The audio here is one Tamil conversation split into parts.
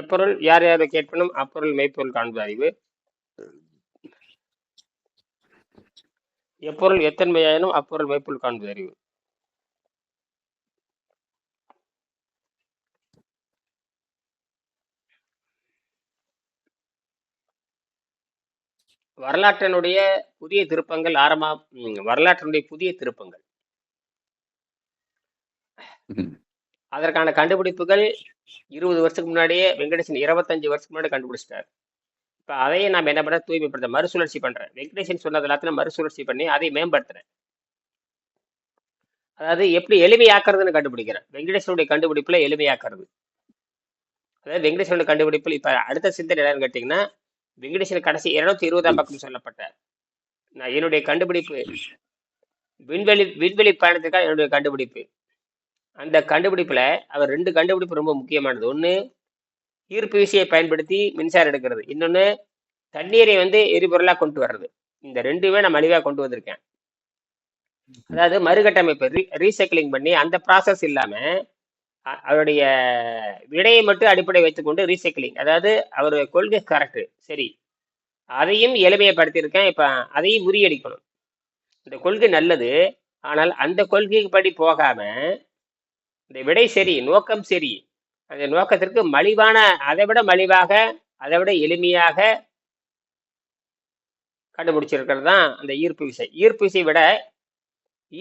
எப்பொருள் யார் யாரை கேட்பனும் அப்பொருள் மெய்ப்பொருள் காண்பது அறிவு. எப்பொருள் எத்தன்மையாயினும் அப்பொருள் மெய்ப்பொருள் காண்பது அறிவு. வரலாற்றினுடைய புதிய திருப்பங்கள் ஆரம்ப வரலாற்றினுடைய புதிய திருப்பங்கள். அதற்கான கண்டுபிடிப்புகள் இருபது வருஷத்துக்கு முன்னாடியே வெங்கடேசன் இருபத்தஞ்சு வருஷத்துக்கு முன்னாடி கண்டுபிடிச்சிட்டார். இப்போ அதையே நான் என்ன பண்ண தூய்மைப்படுத்த மறுசுழற்சி பண்ணுறேன் வெங்கடேசன் சொன்னது எல்லாத்தையும் மறுசுழற்சி பண்ணி அதை மேம்படுத்துறேன். அதாவது எப்படி எளிமையாக்குறதுன்னு கண்டுபிடிக்கிறேன். வெங்கடேசனுடைய கண்டுபிடிப்பில் எளிமையாக்குறது. அதாவது வெங்கடேசனுடைய கண்டுபிடிப்பில் இப்போ அடுத்த சிந்தனை என்னன்னு கேட்டிங்கன்னா வெங்கடேசன் கடைசி இருநூத்தி இருபதாம் பக்கம் சொல்லப்பட்ட நான் என்னுடைய கண்டுபிடிப்பு விண்வெளி விண்வெளி பயணத்துக்காக என்னுடைய கண்டுபிடிப்பு. அந்த கண்டுபிடிப்பில் அவர் ரெண்டு கண்டுபிடிப்பு ரொம்ப முக்கியமானது. ஒன்று ஈர்ப்பு விசையை பயன்படுத்தி மின்சாரம் எடுக்கிறது. இன்னொன்று தண்ணீரை வந்து எரிபொருளாக கொண்டு வர்றது. இந்த ரெண்டுமே நான் மலிவாக கொண்டு வந்திருக்கேன். அதாவது மறுகட்டமைப்பு ரீ ரீசைக்கிளிங் பண்ணி அந்த ப்ராசஸ் இல்லாமல் அவருடைய விடையை மட்டும் அடிப்படை வைத்துக்கொண்டு ரீசைக்கிளிங் அதாவது அவர் கொள்கை கரெக்ட் சரி. அதையும் எளிமையப்படுத்தியிருக்கேன் இப்போ அதையும் முறியடிக்கணும். இந்த கொள்கை நல்லது. ஆனால் அந்த கொள்கைக்கு படி போகாமல் இந்த விடை சரி நோக்கம் சரி. அந்த நோக்கத்திற்கு மலிவான அதை விட மலிவாக அதை விட எளிமையாக கண்டுபிடிச்சிருக்கிறது தான் அந்த ஈர்ப்பு விசை. ஈர்ப்பு விசை விட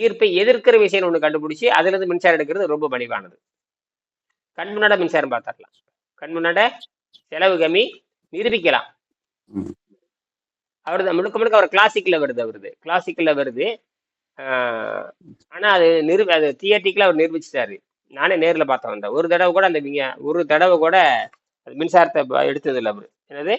ஈர்ப்பை எதிர்க்கிற விசைன்னு ஒன்று கண்டுபிடிச்சி அதுல இருந்து மின்சாரம் எடுக்கிறது ரொம்ப மலிவானது. கண் முன்னாட மின்சாரம் பார்த்துடலாம். கண் முன்னாட செலவு கம்மி நிரூபிக்கலாம். அவரது முழுக்க முழுக்க அவர் கிளாசிக்கல்ல வருது அவரது. கிளாசிக்கல்ல வருது. ஆனா அது நிரு அது தியேட்டிக்கலா அவர் நிரூபிச்சிட்டாரு. நானே நேர்ல பார்த்தேன் வந்தேன். ஒரு தடவை கூட அந்த விஞ்ஞா- ஒரு தடவை கூட அது மின்சாரத்தை எடுத்தது இல்லை அவர். என்னது?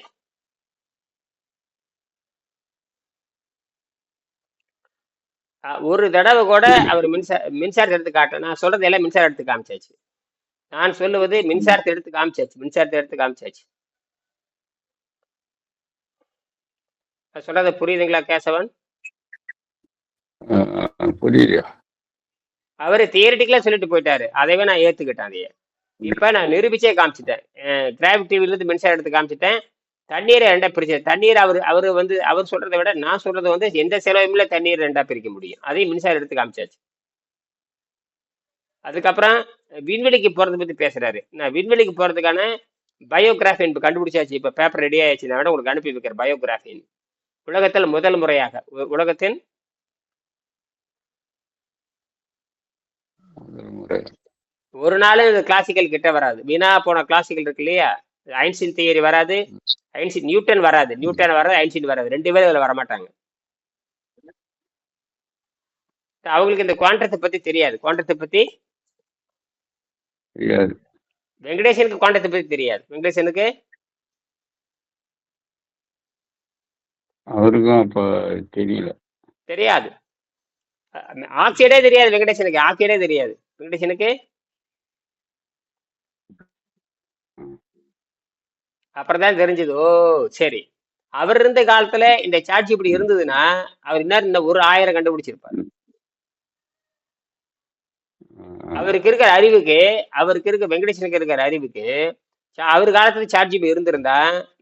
ஒரு தடவை கூட அவர் மின்சார மின்சாரத்தை எடுத்து காட்டல நான் சொல்றது எல்லாம் மின்சாரம் எடுத்து காமிச்சாச்சு. நான் சொல்லுவது மின்சாரத்தை எடுத்து காமிச்சாச்சு மின்சாரத்தை எடுத்து காமிச்சாச்சு. நான் சொல்றது புரியுதுங்களா கேசவன்? ஆஹ் அவரு தியரிட்டிக்கலா சொல்லிட்டு போயிட்டாரு. அதவே நான் ஏத்துக்கிட்டேன் அதையே. இப்ப நான் நிரூபிச்சே காமிச்சிட்டேன். கிராவிட்டி இருந்து மின்சாரம் எடுத்து காமிச்சிட்டேன். தண்ணீரை ரெண்டா பிரிச்சு தண்ணீர் அவர் அவர் வந்து அவர் சொல்றதை விட நான் சொல்றது வந்து எந்த செலவும் இல்லை தண்ணீர் ரெண்டா பிரிக்க முடியும். அதையும் மின்சாரம் எடுத்து காமிச்சாச்சு. அதுக்கப்புறம் விண்வெளிக்கு போறதை பத்தி பேசுறாரு. நான் விண்வெளிக்கு போறதுக்கான பயோகிராஃபின் கண்டுபிடிச்சாச்சு. இப்போ பேப்பர் ரெடி ஆயிடுச்சு. நான் உங்களுக்கு அனுப்பி வைக்கிறேன். பயோகிராஃபின் உலகத்தில் முதல் முறையாக உ- உலகத்தின் முதல் முறை ஒரு நாளும் இது கிளாசிக்கல் கிட்ட வராது. வீணா போன கிளாசிக்கல் இருக்கு இல்லையா? ஐன்ஸ்டீன் தியரி வராது ஐன்ஸ்டீன் நியூட்டன் வராது. நியூட்டன் வராது ஐன்ஸ்டீன் வராது. ரெண்டு பேரும் இதுல வரமாட்டாங்க. அவங்களுக்கு இந்த குவாண்டத்தை பத்தி தெரியாது. குவாண்டத்தை பத்தி தெரியாது. வெங்கடேசனுக்கு குவாண்டத்தை பத்தி தெரியாது. வெங்கடேசனுக்கு? அவருக்கும் அப்ப தெரியல. தெரியாது. ஆக்சைடே தெரியாது வெங்கடேசனுக்கு. ஆக்சைடே தெரியாது. வெங்கடேசனுக்கு? அப்புறம் தான் தெரிஞ்சது. ஓ சரி. அவர் இருந்த காலத்துல இந்த சாட்சி இப்படி இருந்ததுன்னா அவர் இன்னும் இந்த ஒரு ஆயிரம் கண்டுபிடிச்சிருப்பார். அவருக்கு இருக்கிற அறிவுக்கு அவருக்கு இருக்க வெங்கடேசனுக்கு இருக்கிற அறிவுக்கு அவர் காலத்துல சார்ஜ் இப்ப இருந்திருந்தா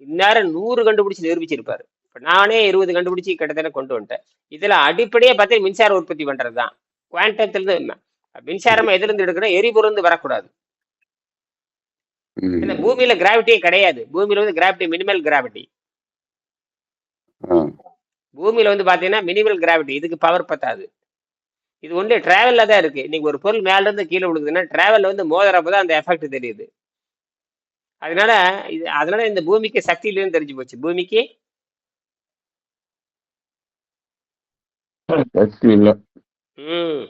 இந்நேரம் நூறு கண்டுபிடிச்சு நிரூபிச்சிருப்பாரு. இப்ப நானே இருபது கண்டுபிடிச்சு கிட்டத்தட்ட கொண்டு வந்துட்டேன். இதுல அடிப்படையே பார்த்தா மின்சார உற்பத்தி பண்றதுதான். குவாண்டத்துல இருந்து மின்சாரம் எதுல இருந்து எடுக்கணும் எரிபொருள் இருந்து வரக்கூடாது. ஏன்னா பூமியில கிராவிட்டியே கிடையாது. பூமியில வந்து கிராவிட்டி மினிமல் கிராவிட்டி பூமியில வந்து பாத்தீங்கன்னா மினிமல் கிராவிட்டி இதுக்கு பவர் பத்தாது. இது ஒன்லி டிராவல்ல தான் இருக்கு. நீங்க ஒரு பொருள் மேல இருந்து கீழே விழுகுதுன்னா டிராவல்ல வந்து மோதுறப்ப தான் அந்த எஃபெக்ட் தெரியுது. அதனால இது அதனால இந்த பூமிக்கு சக்தி இல்லைன்னு தெரிஞ்சு போச்சு. பூமிக்கு இல்ல. ம்.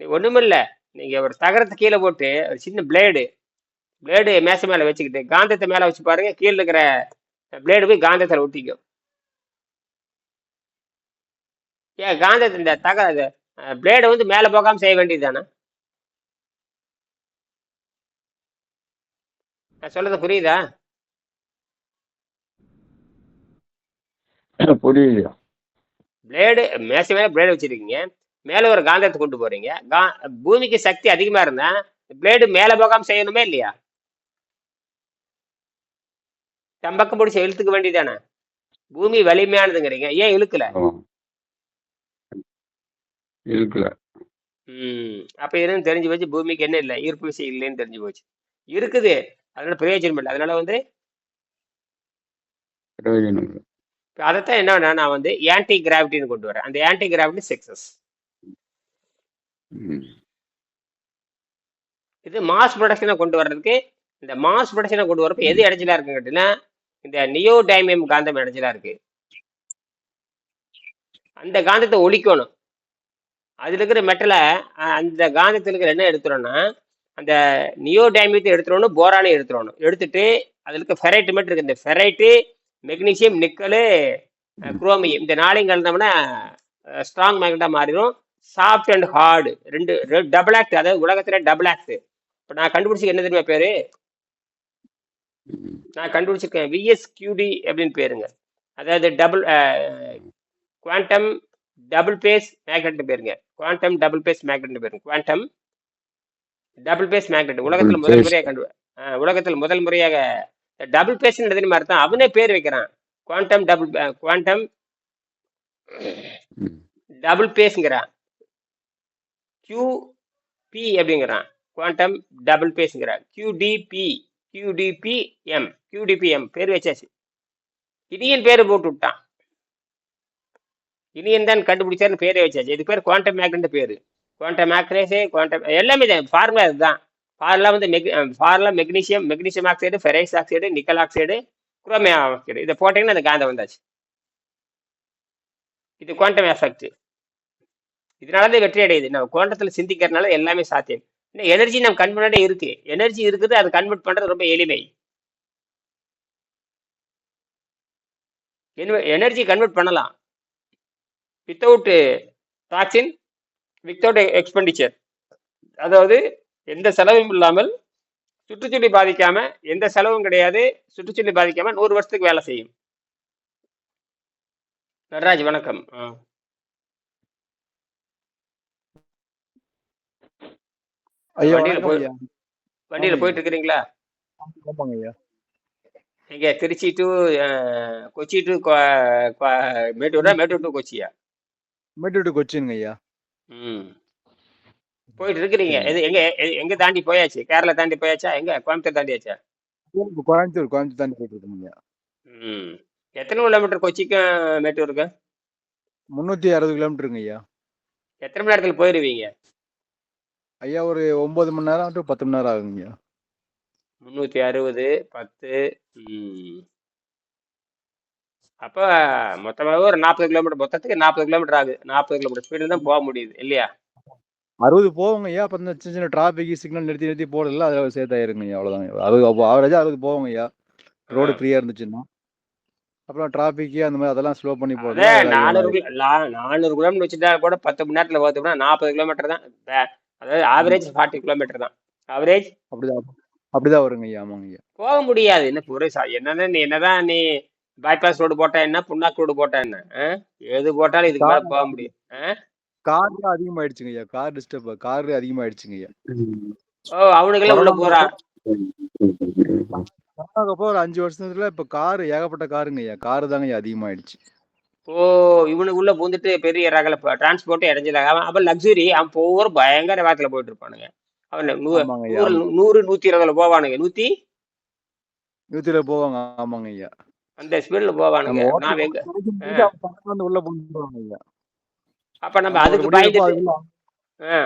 ஒண்ணுமில்ல. நீங்க ஒரு தகரத்தை கீழே போட்டு ஒரு சின்ன பிளேடு பிளேடு மேசை மேல வச்சுக்கிட்டு காந்தத்தை மேல வச்சு பாருங்க கீழே இருக்கிற பிளேடு போய் காந்தத்துல ஒட்டிக்கும். ஏன் காந்தத்தை இந்த தக பிளேடை வந்து மேல போகாம செய்ய வேண்டியது தானே நான் சொல்றது புரியுதா? புரியுதுயா பிளேடு மேசை மேல பிளேடு வச்சிருக்கீங்க. மேல ஒரு காந்தத்தை கொண்டு போறீங்க. கா பூமிக்கு சக்தி அதிகமா இருந்தா பிளேடு மேல போகாம செய்யணுமே இல்லையா? தம்பக்கம் பிடிச்ச இழுத்துக்க வேண்டியதானே பூமி வலிமையானதுங்கிறீங்க. ஏன் இழுக்கல? ஆமா. இருக்குல்ல ம். அப்ப என்னன்னு தெரிஞ்சு போச்சு பூமிக்கு என்ன இல்லை? ஈர்ப்பு விசை இல்லைன்னு தெரிஞ்சு போச்சு. இருக்குது. அதனால பிரயோஜனம் இல்லை. அதனால வந்து அதைத்தான் என்ன நான் வந்து ஆன்டி கிராவிட்டின்னு கொண்டு வரேன். அந்த ஆன்டி கிராவிட்டி சக்சஸ். இது மாஸ் ப்ரொடக்ஷனை கொண்டு வர்றதுக்கு இந்த மாஸ் ப்ரொடக்ஷனை கொண்டு வரப்ப எது இடைஞ்சலா இருக்குன்னு கேட்டீங்கன்னா இந்த நியோடைமியம் காந்தம் இடைஞ்சலா இருக்கு. அந்த காந்தத்தை ஒழிக்கணும். அதுல இருக்கிற மெட்டலை அந்த காந்தத்தில் இருக்கிற என்ன எடுத்துறோம்னா அந்த நியோடைமியத்தை எடுத்துடணும் போரானை எடுத்துடணும் எடுத்துட்டு அதுல இருக்க ஃபெரைட் மட்டும் இருக்கு. இந்த ஃபெரைட்டு மெக்னீசியம் நிக்கலு குரோமியம் இந்த நாளையும் கலந்தோம்னா ஸ்ட்ராங் மேக்னட்டா மாறிடும் சாஃப்ட் அண்ட் ஹார்டு ரெண்டு டபுள் ஆக்ட் அதாவது உலகத்துல டபுள் ஆக்ட் இப்போ நான் கண்டுபிடிச்ச என்ன தெரியுமா பேரு. நான் கண்டுபிடிச்சிருக்கேன். விஎஸ்கியூடி அப்படின்னு பேருங்க. அதாவது double quantum double phase magnet பேருங்க. குவாண்டம் டபுள் பேஸ் மேக்னெட் பேருங்க. குவாண்டம் டபுள் பேஸ் மேக்னெட் உலகத்துல முதல். முறையாக கண்டு உலகத்துல முதல் முறையாக டபுள் பேஸ் தெரியுமா அர்த்தம். அவனே பேர் வைக்கிறான். Quantum double quantum. டபுள் பேஸ்ங்கிறான் QP அப்படிங்கிறான். குவாண்டம் டபுள் பேஸ்ங்கிறான் QDP QDPM QDPM பேர் வச்சாச்சு. இனியன் பேர் போட்டு விட்டான். இனியன் தான் கண்டுபிடிச்சாருன்னு பேரே வச்சாச்சு. இது பேர் குவாண்டம் மேக்னட் பேர். குவாண்டம் மேக்னேஸு குவாண்டம் எல்லாமே தான். ஃபார்முலா இதுதான் ஃபார்முலா வந்து mag formula magnesium magnesium oxide ferrous oxide nickel oxide chromium oxide இதை போட்டீங்கன்னா அந்த காந்தம் வந்தாச்சு. இது குவாண்டம் எஃபெக்ட் இதனாலதான் வெற்றி அடையுது. நம்ம குவாண்டத்தில் சிந்திக்கிறதுனால எல்லாமே சாத்தியம். இன்னும் எனர்ஜி நம்ம கண் முன்னாடியே இருக்கு. எனர்ஜி இருக்குது அது கன்வெர்ட் பண்றது ரொம்ப எளிமை. எனர்ஜி கன்வெர்ட் பண்ணலாம். வித்தவுட் டாக்ஸின் வித்தவுட் எக்ஸ்பெண்டிச்சர் அதாவது எந்த செலவும் இல்லாமல் சுற்றுச்சூழலை பாதிக்காம எந்த செலவும் கிடையாது. சுற்றுச்சூழலை பாதிக்காம நூறு வருஷத்துக்கு வேலை செய்யும். நடராஜ் வணக்கம். வண்டியில போய் வண்டியில போயிட்டு இருக்கிறீங்களா இங்க திருச்சி டு கொச்சி டு மேட்டூரா மேட்டூர் டு கொச்சியா? மேட்டூர் டு கொச்சினுங்க ஐயா. ம். போயிட்டு இருக்கிறீங்க எங்க எங்க தாண்டி போயாச்சு? கேரளா தாண்டி போயாச்சா? எங்க? கோயம்புத்தூர் தாண்டியாச்சா? கோயம்புத்தூர் கோயம்புத்தூர் தாண்டி போயிட்டு இருக்கோங்க ம். எத்தனை கிலோமீட்டர் கொச்சிக்கும் மேட்டூருக்கு? முந்நூற்றி அறுபது கிலோமீட்டருங்க ஐயா. எத்தனை மணி நேரத்தில் போயிடுவீங்க ஐயா ஒரு ஒன்பது மணி நேரம் டு பத்து மணி நேரம் ஆகுங்க ஐயா. முந்நூற்றி அறுபது பத்து அப்போ மொத்தமாக ஒரு நாற்பது கிலோமீட்டர் மொத்தத்துக்கு நாற்பது கிலோமீட்டர் ஆகுது. நாற்பது கிலோமீட்டர் ஸ்பீடில் தான் போக முடியுது இல்லையா? அறுபது போவோங்க. ஐயா அப்போ இந்த சின்ன சின்ன டிராஃபிக் சிக்னல் நிறுத்தி நிறுத்தி போடல அதில் சேர்த்தாயிருங்க ஐயா அவ்வளோதாங்க அறுபது ஆவரேஜாக அறுபது போவோங்க ஐயா. ரோடு ஃப்ரீயாக இருந்துச்சுன்னா. அப்புறம் டிராஃபிக்கு அந்த மாதிரி அதெல்லாம் ஸ்லோ பண்ணி அதில் நானூறு நானூறு கிலோமீட்டர் வச்சுட்டா கூட பத்து மணி நேரத்தில் பார்த்தோம்னா நாற்பது கிலோமீட்டர் தான். அதாவது ஆவரேஜ் ஃபார்ட்டி கிலோமீட்டர் தான். ஆவரேஜ் அப்படிதான் அப்படிதான் வருங்க ஐயா. ஆமாங்க ஐயா. போக முடியாது. என்ன புரை என்னதான் நீ என்னதான் நீ பைபாஸ் ரோடு போட்டா என்ன புண்ணாக்கு ரோடு போட்டா என்ன? எது போட்டாலும் இதுக்கு போக முடியும்? கார் அதிகமாயிடுச்சுங்க ஐயா. கார் டிஸ்டர்ப் கார் அதிகமாயிடுச்சுங்க ஐயா. அவனுக்கெல்லாம் உள்ள போறான். கொரோனாக்கு ஒரு அஞ்சு வருஷத்துல இப்ப கார் ஏகப்பட்ட காருங்க ஐயா. காரு தாங்க ஐயா அதிகமாயிடுச்சு. ஓ இவனுக்கு உள்ள பூந்துட்டு பெரிய ரகல டிரான்ஸ்போர்ட் இடைஞ்சல அவன் அவன் லக்ஸுரி அவன் போகிற பயங்கர வேகத்துல போயிட்டு இருப்பானுங்க அவன் நூறு நூறு நூத்தி இருபதுல போவானுங்க. நூத்தி? நூத்தில போவாங்க. ஆமாங்க ஐயா. அந்த ஸ்பீட்ல போவானுங்க. நான் எங்க உள்ள போந்துருவாங்க ஐயா. அப்ப நம்ம அதுக்கு ஆ,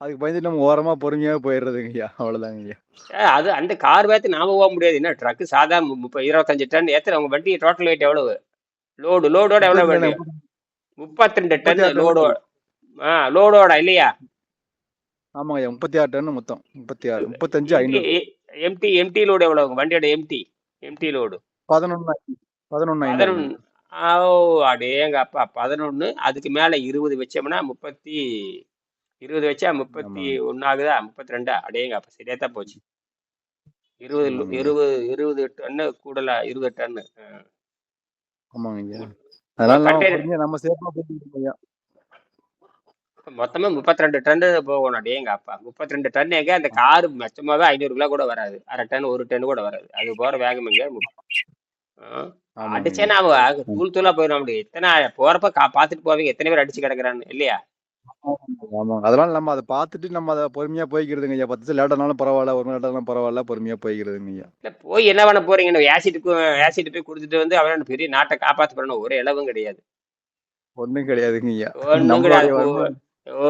அதுக்கு பயந்துட்டு நம்ம ஓரமா பொறுமையா போயிடுறதுங்க ஐயா. அவ்வளவுதாங்க ஐயா. அது அந்த கார் வேத்து நாம போக முடியாது. என்ன ட்ரக் சாதாரண மு- முப்ப இருபத்தஞ்சு டன் ஏத்துற உங்க வண்டி டோட்டல் வெயிட் எவ்வளவு? லோடு லோடோட எவ்வளவு ரெண்டு முப்பத்தி ரெண்டு டன் லோடோட ஆ லோடோட இல்லையா? ஆமாங்க ஐயா முப்பத்தி ஆறு டன் மொத்தம். முப்பத்தி ஆறு முப்பத்தஞ்சு ஐநூறு. எம்டி எம்டி லோடு எவ்வளவு வண்டியோட எம்டி எம்டி லோடு பதினொன்னு பதினொன்னு அடேங்க அப்பா பதினொன்று அதுக்கு மேலே இருபது வச்சோம்னா முப்பத்தி இருபது வச்சா முப்பத்தி ஆமாங்க. ஒன்று ஆகுதா? முப்பத்தி ரெண்டா? அடேங்க அப்போ சரியா தான் போச்சு. இருபது லு- ஆமாங்க. ஐயா இருபது இருபது டன்னு கூடல இருபது டன்னு. ஆமாங்க. ஐயா அதனால நம்ம கண்டெய்னர் பொறுமையா நம்ம சேஃபா போயிட்டு இருக்கோம் ஐயா. மொத்தமா முப்பத்தி ரெண்டு டன் போகணும் டேங்க அப்பா. முப்பத்தி ரெண்டு டன் எங்க? அந்த காரு மொத்தமாவே ஐநூறு கிலோ கூட வராது. அரை டன் ஒரு டன் கூட வராது. அது போற வேகம் எங்க அடிச்சேன்னா அவ தூள் தூளா போயிடும் அப்படி. எத்தனை போறப்ப பாத்துட்டு போவீங்க? எத்தனை பேர் அடிச்சு கிடக்குறான்னு இல்லையா? அதனால நம்ம அதை பார்த்துட்டு நம்ம அதை பொறுமையா போய்க்கிறதுங்க ஐயா. பத்து லேட் ஆனாலும் பரவாயில்ல ஒரு மணி லேட்டாலும் பரவாயில்ல பொறுமையா போய்க்கிறதுங்க ஐயா. இல்ல போய் என்ன பண்ண போறீங்கன்னு ஆசிட்டுக்கு ஆசிட் போய் கொடுத்துட்டு வந்து அவன பெரிய நாட்டை காப்பாத்து பண்ணணும் ஒரு இளவும் கிடையாது. ஒண்ணும் கிடையாதுங்க ஐயா. ஒண்ணும் கிடையாது.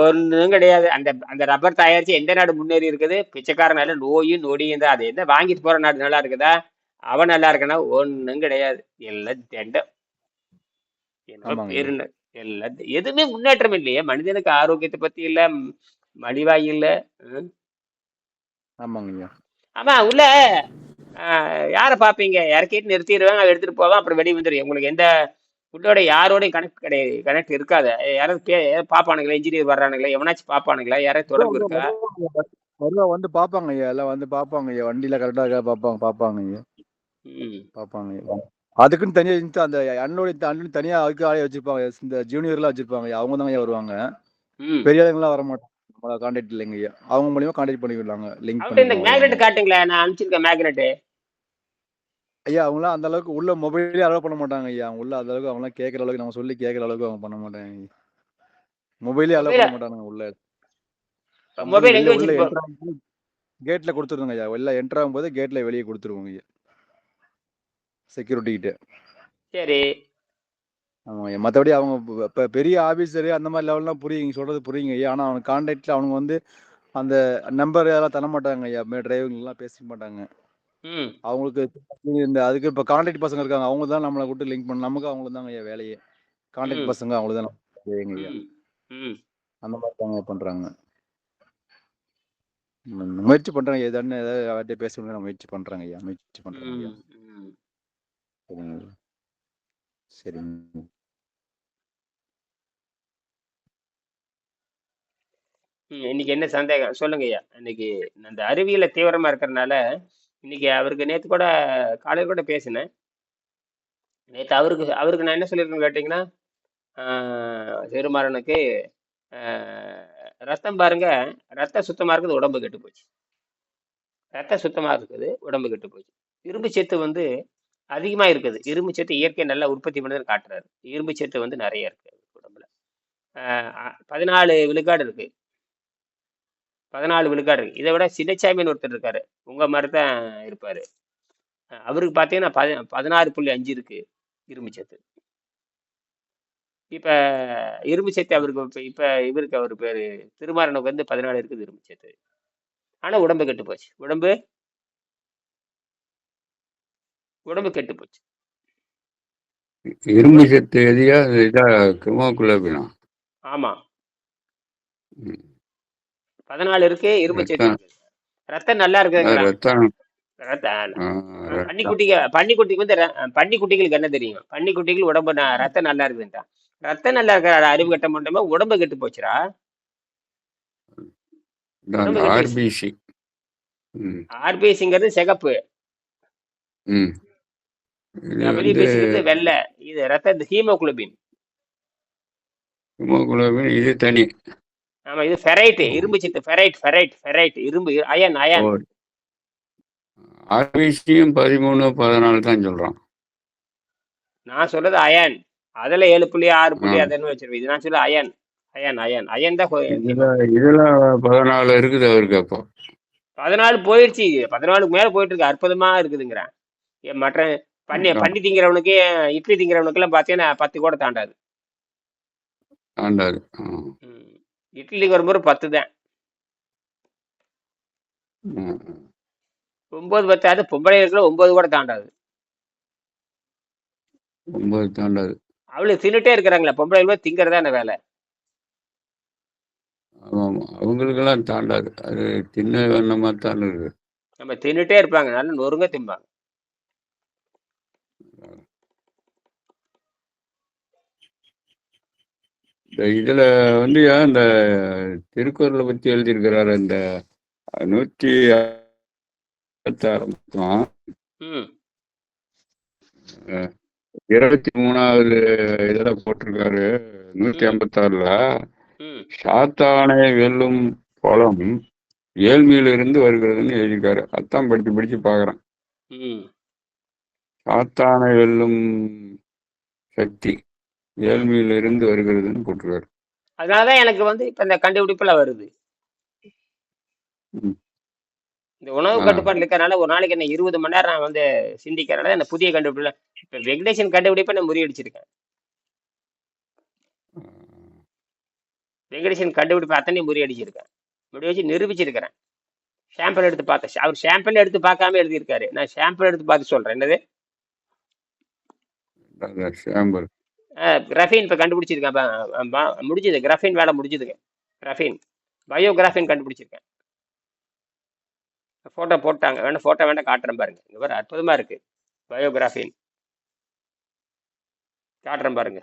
ஒன்றும் கிடையாது. அந்த அந்த ரப்பர் தயாரிச்சு எந்த நாடு முன்னேறி இருக்குது? பிச்சைக்கார நாடு நோயும் நொடியும் தான். அது என்ன வாங்கிட்டு போற நாடு நல்லா இருக்குதா? அவன் நல்லா இருக்கனா ஒண்ணும் கிடையாது. எல்லாம் தெண்டம். என்ன ஆமாங்க. பேரு என்ன? எல்லாம் எதுவுமே முன்னேற்றம் இல்லையே. மனிதனுக்கு ஆரோக்கியத்தை பத்தி இல்ல மலிவாய் இல்ல. ஆமாங்க ஆமா உள்ள யாரை பாப்பீங்க இறக்கிட்டு நிறுத்திடுவாங்க அதை எடுத்துட்டு போவான் அப்புறம் வெளியே வந்துடும் உங்களுக்கு எந்த உள்ளோட யாரோடையும் கனெக்ட் கிடையாது கனெக்ட் இருக்காத. யாராவது பே பாப்பானுங்களா இன்ஜினியர் வர்றானுங்களா? எவனாச்சும் பாப்பானுங்களா யாராவது தொடர்பு இருக்கா? வருவா வந்து பாப்பாங்க ஐயா எல்லாம் வந்து பாப்பாங்க ஐயா வண்டியில கரெக்டா இருக்கா பாப்பாங்க பாப்பாங்க ஐயா ஐயா அதுக்குன்னு தனியா இந்த அந்த அண்ணோட அண்ணன் தனியா அதுக்கு ஆளே வச்சிருப்பாங்க. இந்த ஜூனியர்லாம் வச்சிருப்பாங்க. அவங்க தான் ஐயா வருவாங்க. பெரிய ஆளுங்களாம் வர மாட்டாங்க நம்மள கான்டாக்ட் இல்லைங்க ஐயா. அவங்க மூலியமா கான்டாக்ட் பண்ணி விடலாங்க லிங்க் அவர்கிட்ட இந்த பண்ணி மேக்னெட் காட்டுங்களேன் நான் அனுப்பிச்சிருக்கேன் மேக்னெட் ஐயா அவங்களாம் அந்த அளவுக்கு உள்ள மொபைலே அலோவ் பண்ண மாட்டாங்க ஐயா. அவங்க உள்ள அந்த அளவுக்கு அவங்களாம் கேட்கற அளவுக்கு நம்ம சொல்லி கேட்கற அளவுக்கு அவங்க பண்ண மாட்டாங்க மொபைலே அலோவ் பண்ண மாட்டாங்க உள்ள. மொபைல் எங்க போ கேட்ல கொடுத்துருங்க ஐயா. வெளில என்டர் ஆகும்போது கேட்ல வெளியே கொடுத்துருவோங்க ஐயா. செக்யூரிட்டி கிட்ட சரி ஐயா மற்றபடி அவங்க இப்ப பெரிய ஆபீசர் அந்த மாதிரி லெவல்லாம் புரியுங்க சொல்றது புரியுங்க ஐயா ஆனா அவங்க கான்டாக்ட்ல அவங்க வந்து அந்த நம்பர் அதெல்லாம் தர மாட்டாங்க ஐயா டிரைவருங்க எல்லாம் பேசிக்க மாட்டாங்க. ம். அவங்களுக்கு இந்த அதுக்கு இப்ப கான்டாக்ட் பசங்க இருக்காங்க அவங்க தான் நம்மளை கூட்டு லிங்க் பண்ண நமக்கு அவங்களுக்கு தாங்க ஐயா வேலையே. ம். கான்டாக்ட் பசங்க அவங்களுக்கு தான் ஐயா ம் ம். அந்த மாதிரி தாங்க பண்றாங்க. ம், முயற்சி பண்றாங்க ஏதானு ஏதாவது அவர்கிட்ட பேச முடியும் முயற்சி பண்றாங்க ஐயா முயற்சி பண்றாங்க ஐயா. ம் சரிங்க ம், இன்னைக்கு என்ன சந்தேகம்? சொல்லுங்க ஐயா. இன்னைக்கு அந்த அறிவியல தீவிரமா இருக்கிறனால இன்னைக்கு அவருக்கு நேத்து கூட காலையில் கூட பேசினேன். நேத்து அவருக்கு அவருக்கு நான் என்ன சொல்லியிருக்கேன்னு கேட்டிங்கன்னா ஆஹ், சிறுமாறனுக்கு ஆஹ், ரத்தம் பாருங்க ரத்தம் சுத்தமா இருக்குது உடம்பு கெட்டு போச்சு. ரத்தம் சுத்தமா இருக்குது உடம்பு கெட்டு போச்சு. இரும்பு சத்து வந்து அதிகமா இருக்குது. இரும்பு சத்து இயற்கை நல்லா உற்பத்தி பண்ணுதுன்னு காட்டுறாரு. இரும்பு சத்து வந்து நிறைய இருக்கு உடம்புல. ஆஹ், பதினாலு விழுக்காடு இருக்கு. பதினாலு விழுக்காடு இருக்கு. இதை விட சின்னச்சாமின்னு ஒருத்தர் இருக்காரு. உங்க மாதிரி தான் இருப்பாரு அவருக்கு பார்த்தீங்கன்னா பதி பதினாறு புள்ளி அஞ்சு இருக்கு இரும்பு சத்து. இப்ப இரும்பு சத்து அவருக்கு இப்ப இவருக்கு அவர் பேரு திருமாறனுக்கு வந்து பதினாலு இருக்குது இரும்பு சத்து. ஆனா உடம்பு கெட்டு போச்சு. உடம்பு உடம்பு கெட்டு போச்சு. இரும்பு சத்து எதியா இதா ஆமா. பதினாலு இருக்கு இரும்பு சத்து ரத்தம். இருக்கு. நல்லா ஆ, ரத்தம். பன்னிக்குட்டிக்கு வந்து பன்னிக்குட்டிகளுக்கு என்ன தெரியும்? பன்னிக்குட்டிகள் உடம்பு ரத்தம் நல்லா இருக்குதுன்ட்டான் ரத்தம் நல்லா இருக்கிற அறிவு கட்ட மாட்டோமா உடம்பு கெட்டு ம். ஆர்பிசிங்கிறது சிகப்பு ம் இது வந்து டபிள்யூபிசிங்கிறது வெள்ளை இது ரத்த ஹீமோகுளோபின். ஹீமோகுளோபின் இது தனி. ஆமா இது ஃபெரைட் இரும்பு சத்து ஃபெரைட் ஃபெரைட் ஃபெரைட் இரும்பு அயன் அயன் ஆர்பிசியும் பதிமூணு பதினாலு தான் சொல்றான். நான் சொல்றது அயன் அதுல ஏழு புள்ளி ஆறு புள்ளி. அதுன்னு வச்சிருக்கேன். இது நான் சொல்ல அயன் அயன் அயன் அயன் தான் இதுல பதினாலு இருக்குது அவருக்கு அப்போ. பதினாலு போயிடுச்சு பதினாலுக்கு மேல போயிட்டு இருக்கு. அற்புதமா இருக்குதுங்கிறேன். மற்ற பண்ணி. பண்ணி திங்கிறவனுக்கு இட்லி திங்கிறவனுக்கு எல்லாம் பாத்தீங்கன்னா பத்து கூட தாண்டாது. ஆண்டாரு ஆ. ம். இட்லி வரும்போது பத்து தான். ஒன்பது பத்தாது பொம்பளை இருக்கிற ஒன்பது கூட தாண்டாது. ஒன்பது தாண்டாது. அவளுக்கு தின்னுட்டே இருக்கிறாங்களே பொம்பளை போய் திங்கிறதா என்ன வேலை? அவங்களுக்கெல்லாம் தாண்டாது. அது தின்ன வண்ணமா தான் இருக்கு நம்ம தின்னுட்டே இருப்பாங்க நல்லா நொறுங்க திம்பாங்க. இந்த இதுல வந்து இந்த திருக்குறளை பத்தி எழுதியிருக்கிறாரு? இந்த நூற்றி அறுபத்தாறு பக்கம் ம் இருபத்தி மூணாவது இதுல போட்டிருக்காரு நூத்தி ஐம்பத்தாறுல சாத்தானை வெல்லும் பலம் ஏழ்மையிலிருந்து வருகிறதுன்னு எழுதியிருக்காரு. அதான் படிச்சு படிச்சு பார்க்கறேன். ம். சாத்தானை வெல்லும் சக்தி ஏழ்மையிலிருந்து வருகிறதுன்னு போட்டிருக்காரு அதனாலதான் எனக்கு வந்து இப்ப இந்த கண்டுபிடிப்புல வருது. ம். இந்த உணவு ஆ. கட்டுப்பாடு இருக்கிறனால ஒரு நாளைக்கு என்ன இருபது மணி நேரம் நான் வந்து சிந்திக்கிறனால என்ன புதிய கண்டுபிடிப்புல இப்ப வெங்கடேசன் கண்டுபிடிப்பை நான் முறியடிச்சிருக்கேன். வெங்கடேசன் கண்டுபிடிப்பு அத்தனையும் முறியடிச்சிருக்கேன். முறியடிச்சு நிரூபிச்சிருக்கிறேன். சாம்பிள் எடுத்து பார்த்தேன் அவர் சாம்பிள் எடுத்து பார்க்காம எழுதியிருக்காரு. நான் சாம்பிள் எடுத்து பார்த்து சொல்றேன். என்னது? சாம்பல் கிரஃபீன் இப்போ கண்டுபிடிச்சிருக்கேன். முடிஞ்சது. கிரஃபீன் வேலை முடிஞ்சதுங்க. கிரஃபீன் பயோகிராஃபின் கண்டுபிடிச்சிருக்கேன். ஃபோட்டோ போட்டாங்க. வேணா ஃபோட்டோ வேணா காட்டுறேன் பாருங்க. இங்கே பாரு அற்புதமாக இருக்குது பயோகிராஃபின் காட்டுறேன் பாருங்க.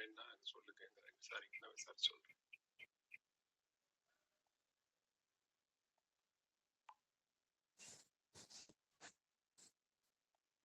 வேண்டாம் சொல்லுங்க விசாரிக்க நான் விசாரிச்சு சொல்றேன்.